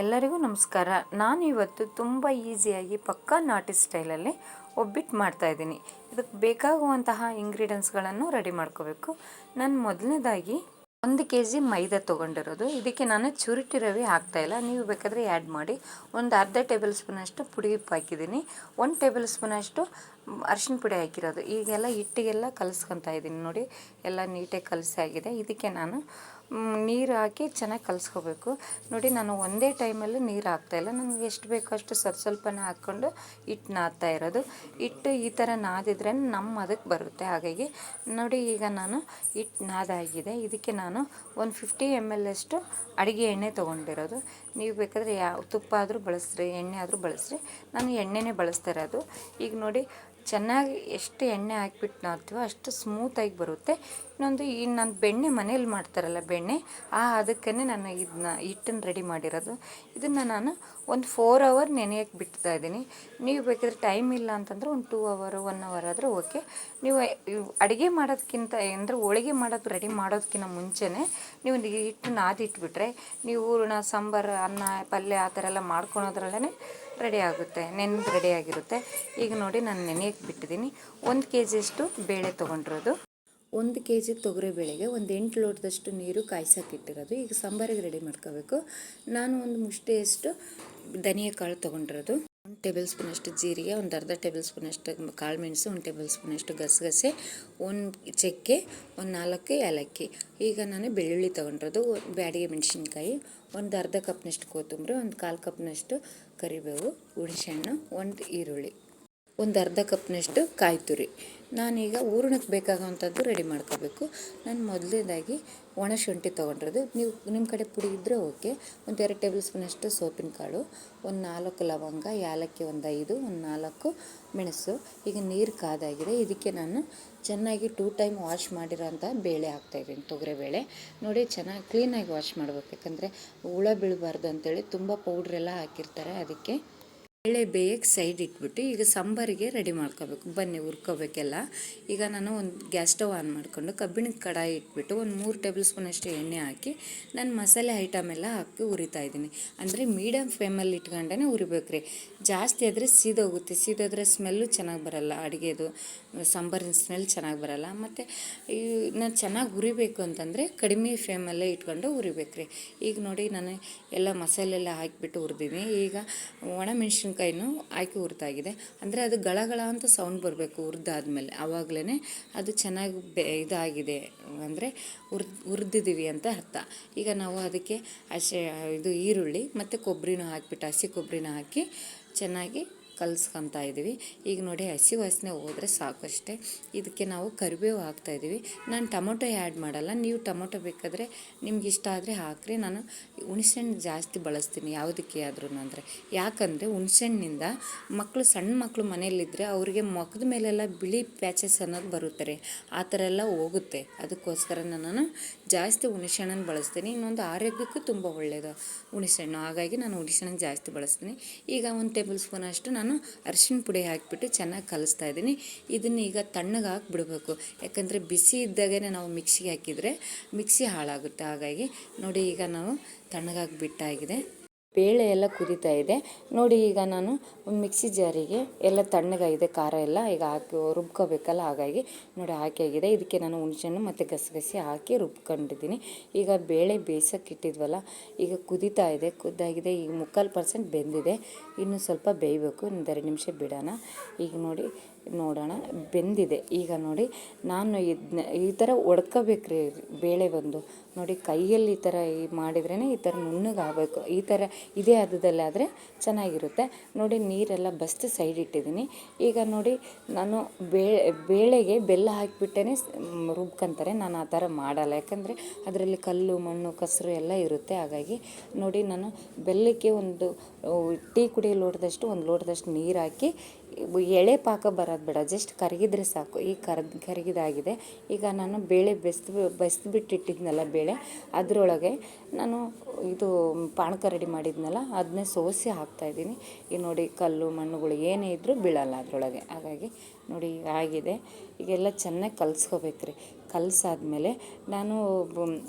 ಎಲ್ಲರಿಗೂ ನಮಸ್ಕಾರ. ನಾನು ಇವತ್ತು ತುಂಬ ಈಸಿಯಾಗಿ ಪಕ್ಕಾ ನಾಟಿ ಸ್ಟೈಲಲ್ಲಿ ಒಬ್ಬಿಟ್ಟು ಮಾಡ್ತಾಯಿದ್ದೀನಿ ಇದಕ್ಕೆ ಬೇಕಾಗುವಂತಹ ಇಂಗ್ರೀಡಿಯೆಂಟ್ಸ್ಗಳನ್ನು ರೆಡಿ ಮಾಡ್ಕೋಬೇಕು. ನಾನು ಮೊದಲನೇದಾಗಿ ಒಂದು ಕೆ ಜಿ ಮೈದಾ ತೊಗೊಂಡಿರೋದು. ಇದಕ್ಕೆ ನಾನು ಚುರುಟಿ ರವೆ ಹಾಕ್ತಾಯಿಲ್ಲ ನೀವು ಬೇಕಾದರೆ ಆ್ಯಡ್ ಮಾಡಿ. ಒಂದು ಅರ್ಧ ಟೇಬಲ್ ಸ್ಪೂನಷ್ಟು ಪುಡಿ ಉಪ್ಪು ಹಾಕಿದ್ದೀನಿ. ಒಂದು ಟೇಬಲ್ ಸ್ಪೂನಷ್ಟು ಅರಿಶಿನ ಪುಡಿ ಹಾಕಿರೋದು. ಈಗೆಲ್ಲ ಹಿಟ್ಟಿಗೆಲ್ಲ ಕಲಿಸ್ಕೊತಾ ಇದ್ದೀನಿ ನೋಡಿ. ಎಲ್ಲ ನೀಟಾಗಿ ಕಲಸಿ ಆಗಿದೆ. ಇದಕ್ಕೆ ನಾನು ನೀರು ಹಾಕಿ ಚೆನ್ನಾಗಿ ಕಲಸ್ಕೋಬೇಕು. ನೋಡಿ, ನಾನು ಒಂದೇ ಟೈಮಲ್ಲಿ ನೀರು ಹಾಕ್ತಾಯಿಲ್ಲ ನನಗೆ ಎಷ್ಟು ಬೇಕೋ ಅಷ್ಟು ಸ್ವಲ್ಪ ಸ್ವಲ್ಪನೇ ಹಾಕ್ಕೊಂಡು ಹಿಟ್ಟು ನಾದ್ತಾ ಇರೋದು. ಹಿಟ್ಟು ಈ ಥರ ನಾದಿದ್ರೆ ನಮ್ಮ ಅದಕ್ಕೆ ಬರುತ್ತೆ. ಹಾಗಾಗಿ ನೋಡಿ, ಈಗ ನಾನು ಹಿಟ್ಟು ನಾದಾಗಿದೆ. ಇದಕ್ಕೆ ನಾನು ಒಂದು ಫಿಫ್ಟಿ ಎಂ ಎಲ್ ಅಷ್ಟು ಅಡುಗೆ ಎಣ್ಣೆ ತೊಗೊಂಡಿರೋದು. ನೀವು ಬೇಕಾದರೆ ಯಾವ ತುಪ್ಪ ಆದರೂ ಬಳಸ್ರಿ, ಎಣ್ಣೆ ಆದರೂ ಬಳಸ್ರಿ. ನಾನು ಎಣ್ಣೆನೇ ಬಳಸ್ತಾ ಇರೋದು. ಈಗ ನೋಡಿ ಚೆನ್ನಾಗಿ ಎಷ್ಟು ಎಣ್ಣೆ ಹಾಕ್ಬಿಟ್ಟು ನಾದ್ತೀವೋ ಅಷ್ಟು ಸ್ಮೂತಾಗಿ ಬರುತ್ತೆ. ಇನ್ನೊಂದು ಈ ನಾನು ಬೆಣ್ಣೆ ಮನೇಲಿ ಮಾಡ್ತಾರಲ್ಲ ಬೆಣ್ಣೆ, ಆ ಅದಕ್ಕೇ ನಾನು ಇದನ್ನ ಹಿಟ್ಟನ್ನು ರೆಡಿ ಮಾಡಿರೋದು. ಇದನ್ನು ನಾನು ಒಂದು ಫೋರ್ ಅವರ್ ನೆನೆಯೋಕ್ಕೆ ಬಿಡ್ತಾ ಇದ್ದೀನಿ. ನೀವು ಬೇಕಿದ್ರೆ ಟೈಮ್ ಇಲ್ಲ ಅಂತಂದ್ರೆ ಒಂದು ಟೂ ಅವರು ಒನ್ ಅವರ್ ಆದರೂ ಓಕೆ ನೀವು ಅಡುಗೆ ಮಾಡೋದಕ್ಕಿಂತ ಅಂದರೆ ಹೋಳಿಗೆ ಮಾಡೋದು ರೆಡಿ ಮಾಡೋದಕ್ಕಿಂತ ಮುಂಚೆನೇ ನೀವು ಹಿಟ್ಟು ನಾದಿಟ್ಬಿಟ್ರೆ ನೀವು ಹೂರ್ಣ, ಸಾಂಬಾರು, ಅನ್ನ, ಪಲ್ಯ ಆ ಥರ ಎಲ್ಲ ಮಾಡ್ಕೊಳೋದ್ರಲ್ಲೇ ರೆಡಿ ಆಗುತ್ತೆ ನೆನೆದು ರೆಡಿ ಆಗಿರುತ್ತೆ. ಈಗ ನೋಡಿ ನಾನು ನೆನೆಯಕ್ಕೆ ಬಿಟ್ಟಿದ್ದೀನಿ. ಒಂದು ಕೆ ಜಿಯಷ್ಟು ಬೇಳೆ ತೊಗೊಂಡಿರೋದು. ಒಂದು ಕೆ ಜಿ ತೊಗರಿಬೇಳೆಗೆ ಒಂದು ಎಂಟು ಲೋಟದಷ್ಟು ನೀರು ಕಾಯ್ಸೋಕ್ಕಿಟ್ಟಿರೋದು ಈಗ ಸಾಂಬಾರಿಗೆ ರೆಡಿ ಮಾಡ್ಕೋಬೇಕು. ನಾನು ಒಂದು ಮುಷ್ಟಿಯಷ್ಟು ಧನಿಯಾ ಕಾಳು ತೊಗೊಂಡಿರೋದು. ಒಂದು ಟೇಬಲ್ ಸ್ಪೂನಷ್ಟು ಜೀರಿಗೆ, ಒಂದು ಅರ್ಧ ಟೇಬಲ್ ಸ್ಪೂನಷ್ಟು ಕಾಳು ಮೆಣಸು, ಒಂದು ಟೇಬಲ್ ಸ್ಪೂನಷ್ಟು ಗಸಗಸೆ, ಒಂದು ಚಕ್ಕೆ, ಒಂದು ನಾಲ್ಕು ಏಲಕ್ಕಿ. ಈಗ ನಾನು ಬೆಳ್ಳುಳ್ಳಿ ತೊಗೊಂಡಿರೋದು, ಬ್ಯಾಡಿಗೆ ಮೆಣಸಿನ್ಕಾಯಿ, ಒಂದು ಅರ್ಧ ಕಪ್ನಷ್ಟು ಕೊತ್ತಂಬರಿ, ಒಂದು ಕಾಲು ಕಪ್ನಷ್ಟು ಕರಿಬೇವು, ಹುಣಸೆಹಣ್ಣು, ಒಂದು ಈರುಳ್ಳಿ. ಒಂದು ಅರ್ಧ ಕಪ್ನಷ್ಟು ಕಾಯಿ ತುರಿ. ನಾನೀಗ ಹೂರ್ಣಕ್ಕೆ ಬೇಕಾಗುವಂಥದ್ದು ರೆಡಿ ಮಾಡ್ಕೋಬೇಕು. ನಾನು ಮೊದಲನೇದಾಗಿ ಒಣ ಶುಂಠಿ ತೊಗೊಂಡಿರೋದು. ನೀವು ನಿಮ್ಮ ಕಡೆ ಪುಡಿ ಇದ್ದರೆ ಓಕೆ ಒಂದು ಎರಡು ಟೇಬಲ್ ಸ್ಪೂನಷ್ಟು ಸೋಪಿನ ಕಾಳು ಒಂದು ನಾಲ್ಕು ಲವಂಗ ಏಲಕ್ಕಿ ಒಂದು ಐದು, ಒಂದು ನಾಲ್ಕು ಮೆಣಸು. ಈಗ ನೀರು ಕಾದಾಗಿದೆ. ಇದಕ್ಕೆ ನಾನು ಚೆನ್ನಾಗಿ ಟೂ ಟೈಮ್ ವಾಶ್ ಮಾಡಿರೋಂಥ ಬೇಳೆ ಹಾಕ್ತಾಯಿದ್ದೀನಿ ತೊಗರಿಬೇಳೆ ನೋಡಿ, ಚೆನ್ನಾಗಿ ಕ್ಲೀನಾಗಿ ವಾಶ್ ಮಾಡಬೇಕು. ಯಾಕಂದರೆ ಹುಳ ಬೀಳಬಾರ್ದು ಅಂತೇಳಿ ತುಂಬ ಪೌಡ್ರೆಲ್ಲ ಹಾಕಿರ್ತಾರೆ. ಅದಕ್ಕೆ ಬೇಳೆ ಬೇಯಕ್ಕೆ ಸೈಡ್ ಇಟ್ಬಿಟ್ಟು ಈಗ ಸಾಂಬಾರಿಗೆ ರೆಡಿ ಮಾಡ್ಕೋಬೇಕು. ಬನ್ನಿ ಹುರ್ಕೋಬೇಕೆಲ್ಲ. ಈಗ ನಾನು ಒಂದು ಗ್ಯಾಸ್ ಸ್ಟವ್ ಆನ್ ಮಾಡಿಕೊಂಡು ಕಬ್ಬಿಣದ ಕಡಾಯಿ ಇಟ್ಬಿಟ್ಟು ಒಂದು ಮೂರು ಟೇಬಲ್ ಸ್ಪೂನ್ ಅಷ್ಟು ಎಣ್ಣೆ ಹಾಕಿ ನಾನು ಮಸಾಲೆ ಐಟಮ್ ಎಲ್ಲ ಹಾಕಿ ಹುರಿತಾ ಇದ್ದೀನಿ. ಅಂದರೆ ಮೀಡಿಯಮ್ ಫ್ಲೇಮಲ್ಲಿ ಇಟ್ಕೊಂಡೇ ಉರಿಬೇಕು ರೀ. ಜಾಸ್ತಿ ಆದರೆ ಸೀದೋಗುತ್ತೆ. ಸೀದೋದ್ರೆ ಸ್ಮೆಲ್ಲು ಚೆನ್ನಾಗಿ ಬರಲ್ಲ. ಅಡುಗೆದು, ಸಾಂಬಾರಿನ ಸ್ಮೆಲ್ ಚೆನ್ನಾಗಿ ಬರಲ್ಲ. ಮತ್ತು ಈ ನಾನು ಚೆನ್ನಾಗಿ ಹುರಿಬೇಕು ಅಂತಂದರೆ ಕಡಿಮೆ ಫ್ಲೇಮಲ್ಲೇ ಇಟ್ಕೊಂಡು ಉರಿಬೇಕು ರೀ. ಈಗ ನೋಡಿ ನಾನು ಎಲ್ಲ ಮಸಾಲೆ ಎಲ್ಲ ಹಾಕಿಬಿಟ್ಟು ಹುರಿದೀನಿ ಈಗ ಒಣಮೆಣ್ಸಿನ ಮೆಣಸಿನ್ಕಾಯಿನೂ ಹಾಕಿ ಹುರಿದಾಗಿದೆ ಅಂದರೆ ಅದು ಗಳಗಳ ಅಂತ ಸೌಂಡ್ ಬರಬೇಕು ಹುರಿದಾದ್ಮೇಲೆ. ಆವಾಗಲೇ ಅದು ಚೆನ್ನಾಗಿ ಬೆ, ಇದಾಗಿದೆ. ಅಂದರೆ ಹುರ್ ಹುರಿದಿದ್ದೀವಿ ಅಂತ ಅರ್ಥ. ಈಗ ನಾವು ಅದಕ್ಕೆ ಹಸಿ ಇದು ಈರುಳ್ಳಿ ಮತ್ತು ಕೊಬ್ಬರಿನೂ ಹಾಕಿಬಿಟ್ಟು, ಹಸಿ ಕೊಬ್ಬರಿನ ಹಾಕಿ ಚೆನ್ನಾಗಿ ಕಲಿಸ್ಕೊತಾ ಇದ್ದೀವಿ. ಈಗ ನೋಡಿ ಹಸಿ ವಾಸನೆ ಹೋದರೆ ಅಷ್ಟೇ ಇದಕ್ಕೆ ನಾವು ಕರಿಬೇವು ಹಾಕ್ತಾಯಿದ್ದೀವಿ ನಾನು ಟೊಮೊಟೊ ಆ್ಯಡ್ ಮಾಡಲ್ಲ. ನೀವು ಟೊಮೊಟೊ ಬೇಕಾದರೆ ನಿಮ್ಗೆ ಇಷ್ಟ ಆದರೆ ಹಾಕ್ರಿ. ನಾನು ಹುಣಸೆಹಣ್ಣು ಜಾಸ್ತಿ ಬಳಸ್ತೀನಿ ಯಾವುದಕ್ಕೆ ಆದ್ರೂ ಅಂದರೆ. ಯಾಕಂದರೆ ಹುಣಸೆಹಣ್ಣಿಂದ ಮಕ್ಕಳು ಸಣ್ಣ ಮಕ್ಕಳು ಮನೆಯಲ್ಲಿದ್ದರೆ ಅವರಿಗೆ ಮುಖದ ಮೇಲೆಲ್ಲ ಬಿಳಿ ಪ್ಯಾಚಸ್ ಅನ್ನೋದು ಬರುತ್ತಾರೆ ಆ ಥರ ಎಲ್ಲ ಹೋಗುತ್ತೆ. ಅದಕ್ಕೋಸ್ಕರ ನಾನು ಜಾಸ್ತಿ ಹುಣಸೆಹಣ್ಣನ್ನು ಬಳಸ್ತೀನಿ. ಇನ್ನೊಂದು ಆರೋಗ್ಯಕ್ಕೂ ತುಂಬ ಒಳ್ಳೆಯದು ಹುಣಸೆಹಣ್ಣು. ಹಾಗಾಗಿ ನಾನು ಹುಣಸೆಹಣ್ಣು ಜಾಸ್ತಿ ಬಳಸ್ತೀನಿ. ಈಗ ಒಂದು ಟೇಬಲ್ ಸ್ಪೂನ್ ಅಷ್ಟು ನಾನು ಅರಿಶಿನ ಪುಡಿ ಹಾಕಿಬಿಟ್ಟು ಚೆನ್ನಾಗಿ ಕಲಿಸ್ತಾ ಇದ್ದೀನಿ. ಇದನ್ನು ಈಗ ತಣ್ಣಗೆ ಹಾಕಿ ಬಿಡಬೇಕು ಯಾಕಂದರೆ ಬಿಸಿ ಇದ್ದಾಗೇ ನಾವು ಮಿಕ್ಸಿಗೆ ಹಾಕಿದರೆ ಮಿಕ್ಸಿ ಹಾಳಾಗುತ್ತೆ. ಹಾಗಾಗಿ ನೋಡಿ ಈಗ ನಾವು ತಣ್ಣಗಾಗಿ ಬಿಟ್ಟಾಗಿದೆ. ಬೇಳೆ ಎಲ್ಲ ಕುದೀತಾ ಇದೆ. ನೋಡಿ ಈಗ ನಾನು ಮಿಕ್ಸಿ ಜಾರಿಗೆ ಎಲ್ಲ ತಣ್ಣಗಾಗಿದೆ, ಖಾರ ಎಲ್ಲ ಈಗ ಹಾಕಿ ರುಬ್ಕೋಬೇಕಲ್ಲ, ಹಾಗಾಗಿ ನೋಡಿ ಹಾಕಿ ಆಗಿದೆ. ಇದಕ್ಕೆ ನಾನು ಹುಣಸೆಹಣ್ಣು ಮತ್ತು ಗಸಗಸೆ ಹಾಕಿ ರುಬ್ಕೊಂಡಿದ್ದೀನಿ. ಈಗ ಬೇಳೆ ಬೇಯಿಸೋಕೆ ಇಟ್ಟಿದ್ವಲ್ಲ, ಈಗ ಕುದೀತಾ ಇದೆ, ಕುದ್ದಾಗಿದೆ, ಈಗ ಮುಕ್ಕಾಲು ಪರ್ಸೆಂಟ್ ಬೆಂದಿದೆ. ಇನ್ನೂ ಸ್ವಲ್ಪ ಬೇಯಬೇಕು ಒಂದು ಎರಡು ನಿಮಿಷ ಬಿಡೋಣ. ಈಗ ನೋಡಿ ನೋಡೋಣ. ಬೆಂದಿದೆ. ಈಗ ನೋಡಿ, ನಾನು ಇದನ್ನ ಈ ಥರ ಒಡ್ಕೋಬೇಕ್ರಿ ಬೇಳೆ ಬಂದು. ನೋಡಿ, ಕೈಯಲ್ಲಿ ಈ ಥರ ಈ ಮಾಡಿದ್ರೇ ಈ ಥರ ನುಣ್ಣಗಾಗಬೇಕು. ಈ ಥರ ಇದೇ ಹದದಲ್ಲಾದರೆ ಚೆನ್ನಾಗಿರುತ್ತೆ. ನೋಡಿ, ನೀರೆಲ್ಲ ಬಸ್ತು ಸೈಡ್ ಇಟ್ಟಿದ್ದೀನಿ. ಈಗ ನೋಡಿ, ನಾನು ಬೇಳೆ ಬೇಳೆಗೆ ಬೆಲ್ಲ ಹಾಕಿಬಿಟ್ಟೇ ರುಬ್ಕೊಂತಾರೆ. ನಾನು ಆ ಥರ ಮಾಡಲ್ಲ. ಯಾಕಂದರೆ ಅದರಲ್ಲಿ ಕಲ್ಲು, ಮಣ್ಣು, ಕಸರು ಎಲ್ಲ ಇರುತ್ತೆ. ಹಾಗಾಗಿ ನೋಡಿ, ನಾನು ಬೆಲ್ಲಕ್ಕೆ ಒಂದು ಟೀ ಕುಡಿಯೋ ಲೋಟದಷ್ಟು, ಒಂದು ಲೋಟದಷ್ಟು ನೀರು ಹಾಕಿ ಎಳೆ ಪಾಕ ಬರೋದು ಬೇಡ ಜಸ್ಟ್ ಕರಗಿದ್ರೆ ಸಾಕು. ಈಗ ಕರ್ದು, ಕರಗಿದಾಗಿದೆ. ಈಗ ನಾನು ಬೇಳೆ ಬೆಸ್ದು ಬಿಟ್ಟಿಟ್ಟಿದ್ನಲ್ಲ ಬೇಳೆ, ಅದರೊಳಗೆ ನಾನು ಇದು ಪಾನಕ ರೆಡಿ ಮಾಡಿದ್ನಲ್ಲ ಅದನ್ನೇ ಸೋಸಿ ಹಾಕ್ತಾಯಿದ್ದೀನಿ. ಈಗ ನೋಡಿ ಕಲ್ಲು, ಮಣ್ಣುಗಳು ಏನೇ ಇದ್ದರೂ ಬೀಳಲ್ಲ ಅದರೊಳಗೆ. ಹಾಗಾಗಿ ನೋಡಿ, ಆಗಿದೆ. ಈಗೆಲ್ಲ ಚೆನ್ನಾಗಿ ಕಲಿಸ್ಕೋಬೇಕ್ರಿ. ಕಲಸಾದ್ಮೇಲೆ ನಾನು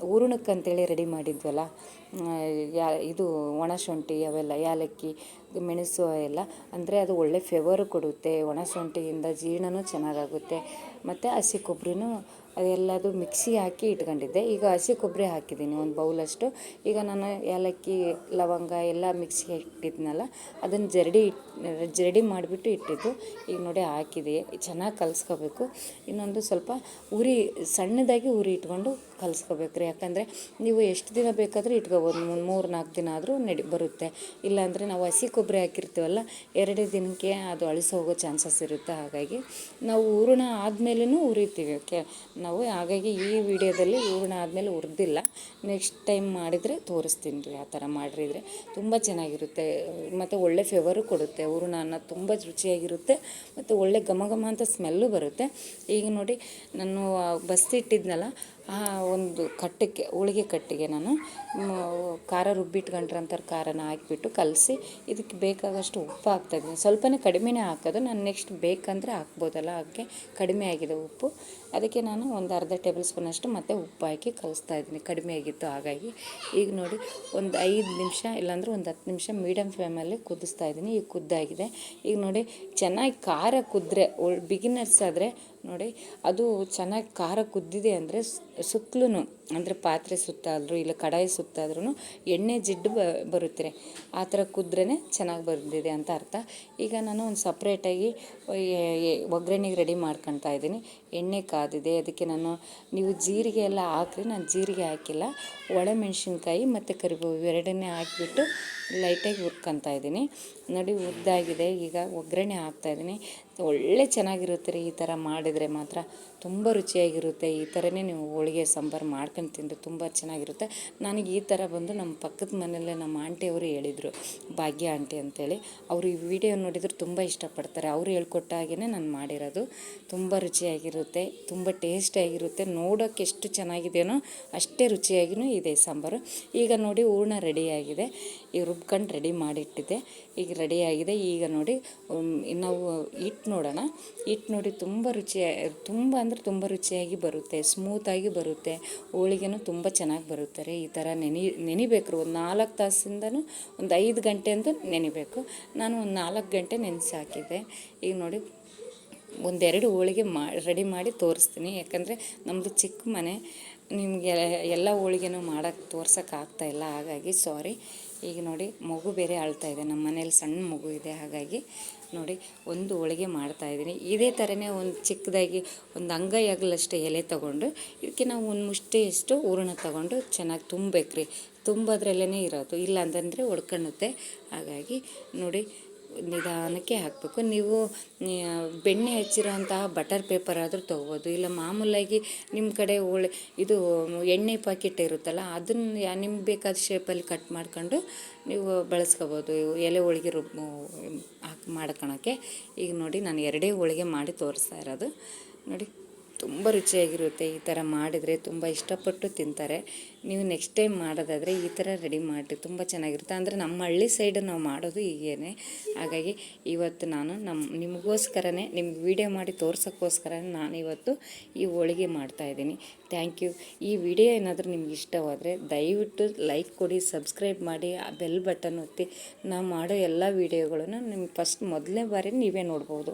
ಹೂರ್ಣಕ್ಕೆ ಅಂತೇಳಿ ರೆಡಿ ಮಾಡಿದ್ವಲ್ಲ ಯಾ, ಇದು ಒಣ ಶುಂಠಿ ಅವೆಲ್ಲ ಏಲಕ್ಕಿ ಮೆಣಸು ಎಲ್ಲ ಅಂದರೆ ಅದು ಒಳ್ಳೆ ಫ್ಲೇವರು ಕೊಡುತ್ತೆ. ಒಣ ಶುಂಠಿಯಿಂದ ಜೀರ್ಣನೂ ಚೆನ್ನಾಗಾಗುತ್ತೆ. ಮತ್ತು ಹಸಿ ಕೊಬ್ಬರಿನೂ ಅದೆಲ್ಲದು ಮಿಕ್ಸಿ ಹಾಕಿ ಇಟ್ಕೊಂಡಿದ್ದೆ. ಈಗ ಹಸಿ ಕೊಬ್ಬರಿ ಹಾಕಿದ್ದೀನಿ, ಒಂದು ಬೌಲಷ್ಟು ಈಗ ನಾನು ಏಲಕ್ಕಿ, ಲವಂಗ ಎಲ್ಲ ಮಿಕ್ಸಿಗೆ ಇಟ್ಟಿದ್ನಲ್ಲ ಅದನ್ನು ಜರಡಿ ಜರಡಿ ಮಾಡಿಬಿಟ್ಟು ಇಟ್ಟಿದ್ದು. ಈಗ ನೋಡಿ ಹಾಕಿದೆ, ಚೆನ್ನಾಗಿ ಕಲಸ್ಕೋಬೇಕು. ಇನ್ನೊಂದು ಸ್ವಲ್ಪ ಉರಿ, ಸಣ್ಣದಾಗಿ ಉರಿ ಇಟ್ಕೊಂಡು ಕಲಿಸ್ಕೋಬೇಕು ರೀ ಯಾಕಂದರೆ ನೀವು ಎಷ್ಟು ದಿನ ಬೇಕಾದರೂ ಇಟ್ಕೋಬೋದು. ಮೂರು, ನಾಲ್ಕು ದಿನ ಆದರೂ ನಡಿ, ಬರುತ್ತೆ. ಇಲ್ಲಾಂದರೆ ನಾವು ಹಸಿ ಕೊಬ್ಬರಿ ಹಾಕಿರ್ತೀವಲ್ಲ, ಎರಡೇ ದಿನಕ್ಕೆ ಅದು ಅಳಿಸಿ ಹೋಗೋ ಚಾನ್ಸಸ್ ಇರುತ್ತೆ. ಹಾಗಾಗಿ ನಾವು ಹೂರಣ ಆದಮೇಲೂ ಉರಿತೀವಿ ಓಕೆ? ನಾವು ಹಾಗಾಗಿ ಈ ವಿಡಿಯೋದಲ್ಲಿ ಹೂರಣ ಆದಮೇಲೆ ಉರಿದಿಲ್ಲ ನೆಕ್ಸ್ಟ್ ಟೈಮ್ ಮಾಡಿದರೆ ತೋರಿಸ್ತೀನಿ ರೀ, ಆ ಥರ ಮಾಡಿದ್ರೆ ತುಂಬ ಚೆನ್ನಾಗಿರುತ್ತೆ. ಮತ್ತು ಒಳ್ಳೆ ಫೇವರು ಕೊಡುತ್ತೆ ಹೂರಣ ಅನ್ನ ತುಂಬ ರುಚಿಯಾಗಿರುತ್ತೆ. ಮತ್ತು ಒಳ್ಳೆ ಘಮ ಘಮ ಅಂತ ಸ್ಮೆಲ್ಲು ಬರುತ್ತೆ. ಈಗ ನೋಡಿ, ನಾನು ಬಸ್ತಿಟ್ಟಿದ್ನಲ್ಲ ಆ, ಒಂದು ಕಟ್ಟಕ್ಕೆ, ಹೋಳಿಗೆ ಕಟ್ಟಿಗೆ ನಾನು ಖಾರ ರುಬ್ಬಿಟ್ಕೊಂಡ್ರಂತಾರೆ ಖಾರನ ಹಾಕಿಬಿಟ್ಟು ಕಲಸಿ, ಇದಕ್ಕೆ ಬೇಕಾದಷ್ಟು ಉಪ್ಪು ಹಾಕ್ತಾಯಿದ್ದೀನಿ ಸ್ವಲ್ಪನೇ ಕಡಿಮೆನೇ ಹಾಕೋದು, ನಾನು ನೆಕ್ಸ್ಟ್ ಬೇಕಂದರೆ ಹಾಕ್ಬೋದಲ್ಲ ಅದಕ್ಕೆ ಕಡಿಮೆ ಆಗಿದೆ ಉಪ್ಪು. ಅದಕ್ಕೆ ನಾನು ಒಂದು ಅರ್ಧ ಟೇಬಲ್ ಸ್ಪೂನಷ್ಟು ಮತ್ತೆ ಉಪ್ಪು ಹಾಕಿ ಕಲಿಸ್ತಾ ಇದ್ದೀನಿ, ಕಡಿಮೆ ಆಗಿತ್ತು ಹಾಗಾಗಿ. ಈಗ ನೋಡಿ, ಒಂದು ಐದು ನಿಮಿಷ, ಇಲ್ಲಾಂದ್ರೆ ಒಂದು ಹತ್ತು ನಿಮಿಷ ಮೀಡಿಯಮ್ ಫ್ಲೇಮಲ್ಲಿ ಕುದಿಸ್ತಾ ಇದ್ದೀನಿ, ಈಗ ಕುದ್ದಾಗಿದೆ. ಈಗ ನೋಡಿ, ಚೆನ್ನಾಗಿ ಖಾರ ಕುದ್ರೆ ಬಿಗಿನರ್ಸ್ ಆದರೆ ನೋಡಿ ಅದು ಚೆನ್ನಾಗಿ ಖಾರ ಕುದ್ದಿದೆ ಅಂದರೆ ಸುತ್ತಲೂ ಅಂದರೆ ಪಾತ್ರೆ ಸುತ್ತಾದರೂ ಇಲ್ಲ ಕಡಾಯಿ ಸುತ್ತಾದ್ರೂ ಎಣ್ಣೆ ಜಿಡ್ಡು ಬ ಬರುತ್ತೆ ಆ ಥರ ಕುದ್ರೇ ಚೆನ್ನಾಗಿ ಬಂದಿದೆ ಅಂತ ಅರ್ಥ. ಈಗ ನಾನು ಒಂದು ಸಪ್ರೇಟಾಗಿ ಒಗ್ಗರಣೆಗೆ ರೆಡಿ ಮಾಡ್ಕೊತಾ ಇದ್ದೀನಿ. ಎಣ್ಣೆ ಕಾದಿದೆ. ಅದಕ್ಕೆ ನಾನು, ನೀವು ಜೀರಿಗೆ ಎಲ್ಲ ಹಾಕ್ರಿ. ನಾನು ಜೀರಿಗೆ ಹಾಕಿಲ್ಲ. ಒಣಮೆಣ್ಸಿನ್ಕಾಯಿ ಮತ್ತು ಕರಿಬೇವು ಎರಡನ್ನೇ ಹಾಕಿಬಿಟ್ಟು ಲೈಟಾಗಿ ಹುರ್ಕೊತಾ ಇದ್ದೀನಿ. ನೋಡಿ ಉದ್ದಾಗಿದೆ ಈಗ ಒಗ್ಗರಣೆ ಹಾಕ್ತಾಯಿದ್ದೀನಿ ಒಳ್ಳೆ ಚೆನ್ನಾಗಿರುತ್ತೆ ರೀ ಈ ಥರ ಮಾಡಿದರೆ ಮಾತ್ರ. ತುಂಬ ರುಚಿಯಾಗಿರುತ್ತೆ. ಈ ಥರನೇ ನೀವು ಹೋಳಿಗೆ, ಸಾಂಬಾರು ಮಾಡ್ಕೊಂಡು ತಿಂದರೆ ತುಂಬ ಚೆನ್ನಾಗಿರುತ್ತೆ. ನನಗೆ ಈ ಥರ ಬಂದು ನಮ್ಮ ಪಕ್ಕದ ಮನೆಯಲ್ಲೇ ನಮ್ಮ ಆಂಟಿಯವರು ಹೇಳಿದರು, ಭಾಗ್ಯ ಆಂಟಿ ಅಂತೇಳಿ. ಅವರು ಈ ವಿಡಿಯೋ ನೋಡಿದ್ರು ತುಂಬ ಇಷ್ಟಪಡ್ತಾರೆ. ಅವರು ಹೇಳ್ಕೊಟ್ಟ ಹಾಗೇ ನಾನು ಮಾಡಿರೋದು. ತುಂಬ ರುಚಿಯಾಗಿರುತ್ತೆ, ತುಂಬ ಟೇಸ್ಟಿಯಾಗಿರುತ್ತೆ. ನೋಡೋಕ್ಕೆ ಎಷ್ಟು ಚೆನ್ನಾಗಿದೆಯೋ ಅಷ್ಟೇ ರುಚಿಯಾಗಿಯೂ ಇದೆ ಸಾಂಬಾರು. ಈಗ ನೋಡಿ ಹೂರ್ಣ ರೆಡಿಯಾಗಿದೆ. ಈಗ ರುಬ್ಕೊಂಡು ರೆಡಿ ಮಾಡಿಟ್ಟಿದೆ ಈಗ ರೆಡಿಯಾಗಿದೆ. ಈಗ ನೋಡಿ ನಾವು ಹಿಟ್ಟು ನೋಡೋಣ. ಹಿಟ್ಟು ನೋಡಿ ತುಂಬ ರುಚಿಯ, ತುಂಬ ಅಂದರೆ ತುಂಬ ರುಚಿಯಾಗಿ ಬರುತ್ತೆ ಸ್ಮೂತಾಗಿ ಬರುತ್ತೆ. ಹೋಳಿಗೆನೂ ತುಂಬ ಚೆನ್ನಾಗಿ ಬರುತ್ತೆ ರೀ. ಈ ಥರ ನೆನೆ, ನೆನಿಬೇಕು ಒಂದು ನಾಲ್ಕು ತಾಸಿಂದನೂ ಒಂದು ಐದು ಗಂಟೆ ಅಂತೂ ನೆನಿಬೇಕು. ನಾನು ಒಂದು ನಾಲ್ಕು ಗಂಟೆ ನೆನೆಸಿ ಹಾಕಿದ್ದೆ ಈಗ ನೋಡಿ, ಒಂದೆರಡು ಹೋಳಿಗೆ ಮಾ ರೆಡಿ ಮಾಡಿ ತೋರಿಸ್ತೀನಿ. ಯಾಕಂದರೆ ನಮ್ಮದು ಚಿಕ್ಕ ಮನೆ ನಿಮಗೆ ಎಲ್ಲ ಹೋಳಿಗೆನೂ ಮಾಡೋಕ್ಕೆ ತೋರ್ಸೋಕೆ ಇಲ್ಲ, ಹಾಗಾಗಿ ಸಾರಿ ಈಗ ನೋಡಿ, ಮಗು ಬೇರೆ ಅಳ್ತಾ ಇದೆ, ನಮ್ಮ ಮನೇಲಿ ಸಣ್ಣ ಮಗು ಇದೆ, ಹಾಗಾಗಿ ನೋಡಿ, ಒಂದು ಹೋಳಿಗೆ ಮಾಡ್ತಾಯಿದ್ದೀನಿ ಇದೇ ಥರನೇ ಒಂದು ಚಿಕ್ಕದಾಗಿ ಒಂದು ಅಂಗೈ ಅಗಲಷ್ಟು ಎಲೆ ತಗೊಂಡು, ಇದಕ್ಕೆ ನಾವು ಒಂದು ಮುಷ್ಟಿಯಷ್ಟು ಹೂರಣ ತಗೊಂಡು ಚೆನ್ನಾಗಿ ತುಂಬಬೇಕು ರೀ ತುಂಬೋದ್ರಲ್ಲೇ ಇರೋದು ಇಲ್ಲ ಅಂತಂದರೆ ಹಾಗಾಗಿ ನೋಡಿ ನಿಧಾನಕ್ಕೆ ಹಾಕಬೇಕು. ನೀವು ಬೆಣ್ಣೆ ಹಚ್ಚಿರೋಂತಹ ಬಟರ್ ಪೇಪರ್ ಆದರೂ ತೊಗೋಬೋದು. ಇಲ್ಲ ಮಾಮೂಲಾಗಿ ನಿಮ್ಮ ಕಡೆ ಒಳ್ಳೆ ಇದು ಎಣ್ಣೆ ಪ್ಯಾಕೆಟ್ ಇರುತ್ತಲ್ಲ ಅದನ್ನು ನಿಮ್ಗೆ ಬೇಕಾದ ಶೇಪಲ್ಲಿ ಕಟ್ ಮಾಡ್ಕೊಂಡು ನೀವು ಬಳಸ್ಕೋಬೋದು. ಎಲೆ ಹೋಳಿಗೆ ರುಬ್ ಹಾಕಿ, ಮಾಡ್ಕೊಳಕ್ಕೆ. ಈಗ ನೋಡಿ, ನಾನು ಎರಡೇ ಹೋಳಿಗೆ ಮಾಡಿ ತೋರಿಸ್ತಾ ಇರೋದು. ನೋಡಿ. ತುಂಬ ರುಚಿಯಾಗಿರುತ್ತೆ ಈ ಥರ ಮಾಡಿದರೆ, ತುಂಬ ಇಷ್ಟಪಟ್ಟು ತಿಂತಾರೆ. ನೀವು ನೆಕ್ಸ್ಟ್ ಟೈಮ್ ಮಾಡೋದಾದರೆ ಈ ಥರ ರೆಡಿ ಮಾಡಿ ತುಂಬ ಚೆನ್ನಾಗಿರುತ್ತೆ. ಅಂದರೆ ನಮ್ಮ ಹಳ್ಳಿ ಸೈಡ್ ನಾವು ಮಾಡೋದು ಹೀಗೇನೆ. ಹಾಗಾಗಿ ಇವತ್ತು ನಾನು ನಮ್ಮ ನಿಮಗೋಸ್ಕರನೇ, ನಿಮ್ಗೆ ವಿಡಿಯೋ ಮಾಡಿ ತೋರ್ಸೋಕ್ಕೋಸ್ಕರನೇ ನಾನು ಇವತ್ತು ಈ ಹೋಳಿಗೆ ಮಾಡ್ತಾಯಿದ್ದೀನಿ ಥ್ಯಾಂಕ್ ಯು ಈ ವಿಡಿಯೋ ಏನಾದರೂ ನಿಮ್ಗೆ ಇಷ್ಟವಾದರೆ ದಯವಿಟ್ಟು ಲೈಕ್ ಕೊಡಿ ಸಬ್ಸ್ಕ್ರೈಬ್ ಮಾಡಿ, ಆ ಬೆಲ್ ಬಟನ್ ಒತ್ತಿ. ನಾವು ಮಾಡೋ ಎಲ್ಲ ವೀಡಿಯೋಗಳನ್ನು ನಿಮ್ಗೆ ಫಸ್ಟ್ ಮೊದಲನೇ ಬಾರಿ ನೀವೇ ನೋಡ್ಬೋದು.